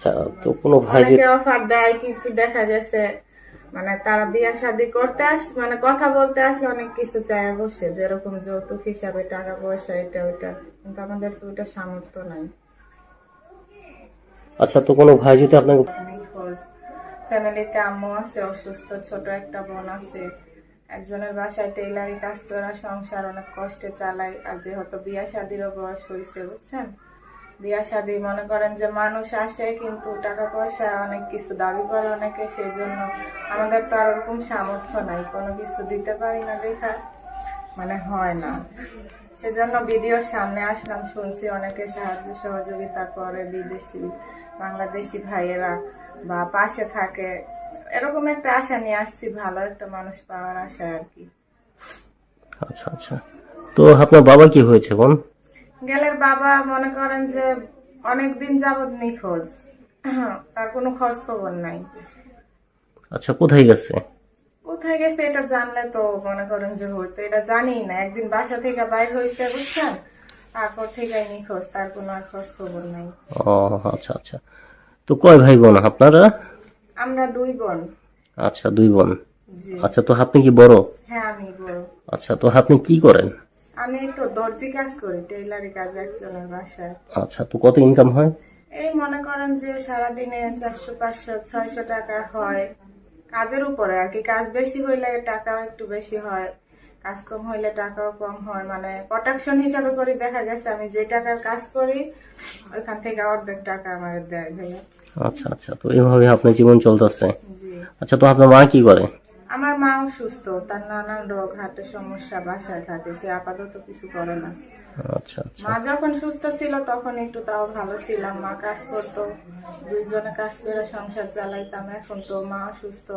আচ্ছা তো কোনো ভাই যে অফার দেয় কিন্তু দেখা গেছে মানে তারা বিয়ে শাদী করতে আস মানে কথা বলতে আসলে অনেক কিছু চায় বসে যেরকম যৌতুক হিসাবে টাকা পয়সা এটা কিন্তু আমাদের তো সামর্থ্য নাই। আচ্ছা তো কোনো ভাই যদি আপনাকে ফ্যামিলিতে আম্মু আছে অসুস্থ ছোট একটা বোন আছে একজনের বাসায় টেইলারি কাজ করা সংসার অনেক কষ্টে চালায় আর যেহেতু বিয়া শাদিরও বয়স হয়েছে বুঝছেন? বিয়া শাদি মনে করেন যে মানুষ আসে কিন্তু টাকা পয়সা অনেক কিছু দাবি করে অনেকে সেই জন্য আমাদের তো আর ওরকম সামর্থ্য নাই। কোনো কিছু দিতে পারি না দেখা মানে হয় না। সেজন্য ভিডিওর সামনে আসলাম, শুনছি অনেকে সাহায্য সহযোগিতা করে, বিদেশি, বাংলাদেশি ভাইয়েরা বা পাশে থাকে। এরকম একটা আশা নিয়ে আসছি, ভালো একটা মানুষ পাওয়ার আশা আর কি। আচ্ছা আচ্ছা। তো আপনার বাবা কি হয়েছে, বোন? গেলের বাবা মনে করেন যে অনেক দিন যাবৎ নিখোঁজ। তার কোনো খোঁজ খবর নাই। আচ্ছা কোথায় গেছে? কোথায় গেছে এটা জানলে তো মনে করেন যে হইতো এটা জানি না। একদিন বাসা থেকে বাইর হয়েছে বুঝছেন? তারপর থেকে নিখোঁজ তার কোনো আর খোঁজ খবর নাই। ও আচ্ছা আচ্ছা। তো কয় ভাই বোন আপনারা? আমরা দুই বোন। আচ্ছা দুই বোন। আচ্ছা তো আপনি কি বড়? হ্যাঁ আমি বড়। আচ্ছা তো আপনি কি করেন? আমি তো দর্জি কাজ করি টেইলারি কাজ একজনের বাসায়। আচ্ছা তো কত ইনকাম হয়? এই মনে করেন যে সারাদিনে চারশো পাঁচশো ছয়শো টাকা হয়। কাজের উপরে আর কি কাজ বেশি হইলে টাকাও একটু বেশি হয়। কাজ কম হইলে টাকাও কম হয়। মানে প্রোটেকশন হিসাবে করি দেখা গেছে আমি যে টাকার কাজ করি ওইখান থেকে অর্ধেক টাকা আমার দেয় আচ্ছা আচ্ছা তো এইভাবে আপনার জীবন চলতেছে। আচ্ছা তো আপনার মা কি করে? আমার মাও সুস্থ তার নানান রোগ হার্টের সমস্যা বাসায় থাকে সে আপাতত কিছু করে না। আচ্ছা আচ্ছা। মা যখন সুস্থ ছিল তখন একটু তাও ভালো ছিলাম। মা কাজ করতো দুইজনে কাজ করে সংসার চালাইতাম। এখন তো মা সুস্থ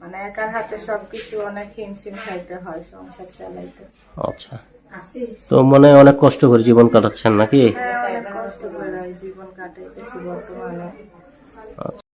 মানে একার হাতে সবকিছু অনেক হিমশিম খাইতে হয় সংসার চালাইতে। আচ্ছা। তো মানে অনেক কষ্ট করে জীবন কাটাচ্ছেন নাকি? হ্যাঁ অনেক কষ্ট করে জীবন কাটাইতেছি বর্তমানে। আচ্ছা।